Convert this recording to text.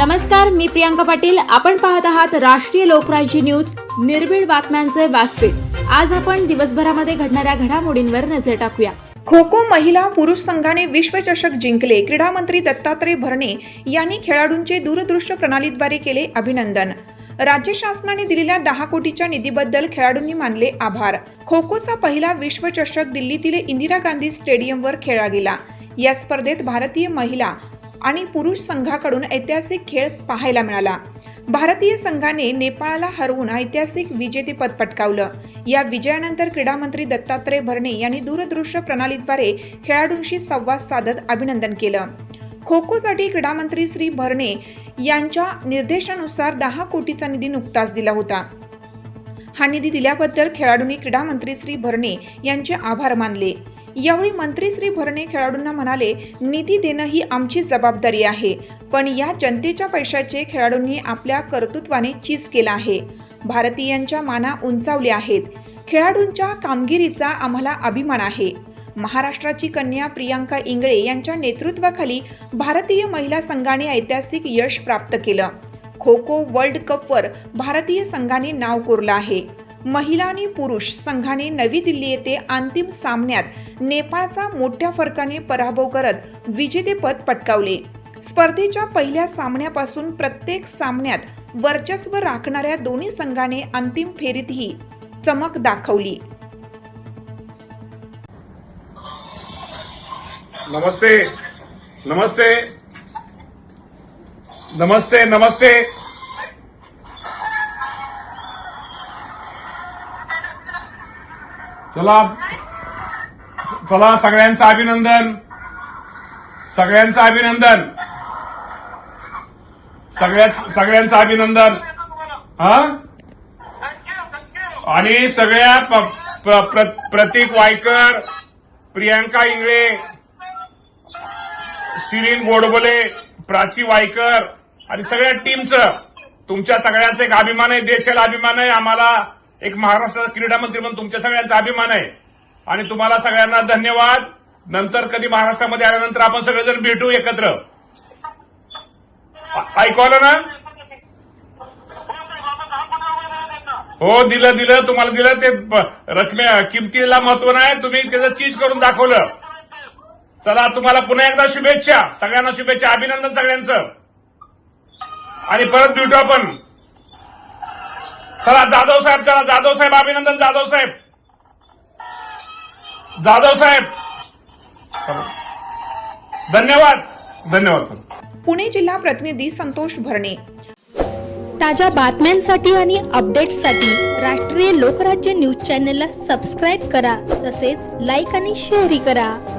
नमस्कार मी प्रियांका पाटील. आपण पाहत आहात राष्ट्रीय लोकराज्य न्यूज. निर्भीड बातम्यांचे व्यासपीठ. आज आपण दिवसभरामध्ये घडणाऱ्या घडामोडींवर नजर टाकूया. खो खो महिला पुरुष संघाने विश्वचषक जिंकले. क्रीडा मंत्री दत्तात्रय भरणे यांनी खेळाडूंचे दूरदृश्य प्रणालीद्वारे केले अभिनंदन. राज्य शासनाने दिलेल्या दहा कोटीच्या निधीबद्दल खेळाडूंनी मानले आभार. खो खोचा पहिला विश्वचषक दिल्लीतील इंदिरा गांधी स्टेडियमवर खेळला गेला. या स्पर्धेत भारतीय महिला आणि पुरुष संघाकडून ऐतिहासिक खेळ पाहायला मिळाला. भारतीय संघाने नेपाळला हरवून ऐतिहासिक विजेतेपद पटकावलं. या विजयानंतर क्रीडामंत्री दत्तात्रय भरणे यांनी दूरदृश्य प्रणालीद्वारे खेळाडूंशी संवाद साधत अभिनंदन केलं. खो खोसाठी क्रीडामंत्री श्री भरणे यांच्या निर्देशानुसार दहा कोटीचा निधी नुकताच दिला होता. हा निधी दिल्याबद्दल खेळाडूंनी क्रीडामंत्री श्री भरणे यांचे आभार मानले. यावेळी मंत्री श्री भरणे खेळाडूंना म्हणाले निधी देणं ही आमची जबाबदारी आहे. पण या जनतेच्या पैशाचे खेळाडूंनी आपल्या कर्तृत्वाने चीज केला आहे. भारतीयांच्या माना उंचावल्या आहेत. खेळाडूंच्या कामगिरीचा आम्हाला अभिमान आहे. महाराष्ट्राची कन्या प्रियांका इंगळे यांच्या नेतृत्वाखाली भारतीय महिला संघाने ऐतिहासिक यश प्राप्त केलं. खो खो वर्ल्ड कपवर भारतीय संघाने नाव कोरलं आहे. महिला आणि पुरुष संघाने नवी दिल्ली येथे अंतिम सामन्यात नेपाळचा मोठ्या फरकाने पराभव करत विजेतेपद पटकावले. स्पर्धेच्या पहिल्या सामन्यापासून प्रत्येक सामन्यात वर्चस्व राखणाऱ्या दोन्ही संघाने अंतिम फेरीतही चमक दाखवली. नमस्ते. नमस्ते. नमस्ते नमस्ते. चला. चला सगळ्यांचं अभिनंदन. सगळ्यांचं अभिनंदन. सगळ्याच सगळ्यांचं अभिनंदन. हा? आणि सगळ्या प्र- प्रतीक वायकर प्रियांका इंगळे शिरीन गोडबोले प्राची वायकर आणि सगळ्या टीमचं तुमच्या सगळ्यांचं एक अभिमान आहे देशाला अभिमान आहे आम्हाला एक महाराष्ट्राचा क्रीडा मंत्री म्हणून तुमच्या सगळ्यांचा अभिमान आहे. आणि तुम्हाला सगळ्यांना धन्यवाद. नंतर कधी महाराष्ट्रामध्ये आल्यानंतर आपण सगळेजण भेटू एकत्र. ऐकू आलं ना? हो दिलं दिलं. तुम्हाला दिलं ते रकमे किमतीला महत्त्व नाही. तुम्ही त्याचं चीज करून दाखवलं. चला तुम्हाला पुन्हा एकदा शुभेच्छा. सगळ्यांना शुभेच्छा. अभिनंदन सगळ्यांचं. आणि परत भेटू आपण. चला जाधव साहेब चला. जाधव साहेब अभिनंदन जाधव साहेब. जाधव साहेब. चला. धन्यवाद. धन्यवाद सर. पुणे जिल्हा प्रतिनिधी संतोष भरणे. ताज्या बातम्यांसाठी आणि अपडेट्ससाठी राष्ट्रीय लोकराज्य न्यूज चॅनलला सबस्क्राईब करा. तसेच लाईक आणि शेअरही करा.